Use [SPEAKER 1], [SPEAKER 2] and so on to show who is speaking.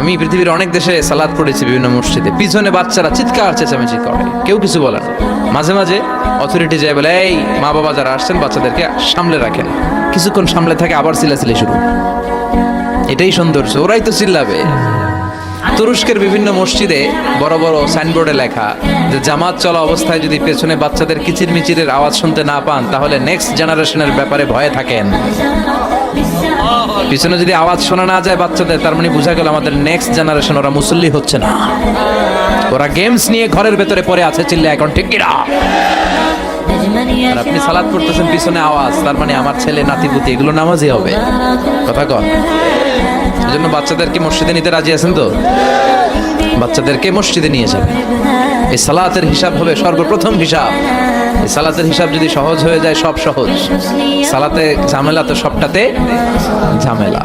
[SPEAKER 1] আমি পৃথিবীর অনেক দেশে সালাদ পড়েছি বিভিন্ন মসজিদে। পিছনে বাচ্চারা চিৎকার, চেঁচামেচি করে। কেউ কিছু বলে মাঝে মাঝে অথরিটি যায় বলে, এই, মা বাবা যারা আসছেন বাচ্চাদেরকে সামলে রাখেন। কিছুক্ষণ সামলে থাকে, আবার চিল্লাচিল্লি শুরু। এটাই সৌন্দর্য। ওরাই তো চিল্লাবে। তুরস্কের বিভিন্ন মসজিদে বড় বড় সাইনবোর্ডে লেখা যে, জামাত চলা অবস্থায় যদি পেছনে বাচ্চাদের কিচির মিচিরের আওয়াজ শুনতে না পান, তাহলে নেক্সট জেনারেশনের ব্যাপারে ভয়ে থাকেন। পিছনে যদি আওয়াজ শোনা না যায় বাচ্চাদের, তার মানে বোঝা গেল আমাদের নেক্সট জেনারেশন ওরা মুসল্লি হচ্ছে না। ওরা গেমস নিয়ে ঘরের ভেতরে পড়ে আছে চিল্লে এখন, ঠিক কিনা আপনি সালাদ পড়তেছেন, পিছনে আওয়াজ, তার মানে আমার ছেলে, নাতিপুতি, এগুলো নামাজই হবে। কথা কন। এই জন্য বাচ্চাদেরকে মসজিদে নিতে রাজি আছেন তো? বাচ্চাদেরকে মসজিদে নিয়ে যাবে। এই সালাতের হিসাব হবে সর্বপ্রথম হিসাব। এই সালাতের হিসাব যদি সহজ হয়ে যায়, সব সহজ। সালাতে ঝামেলা তো সবটাতে ঝামেলা।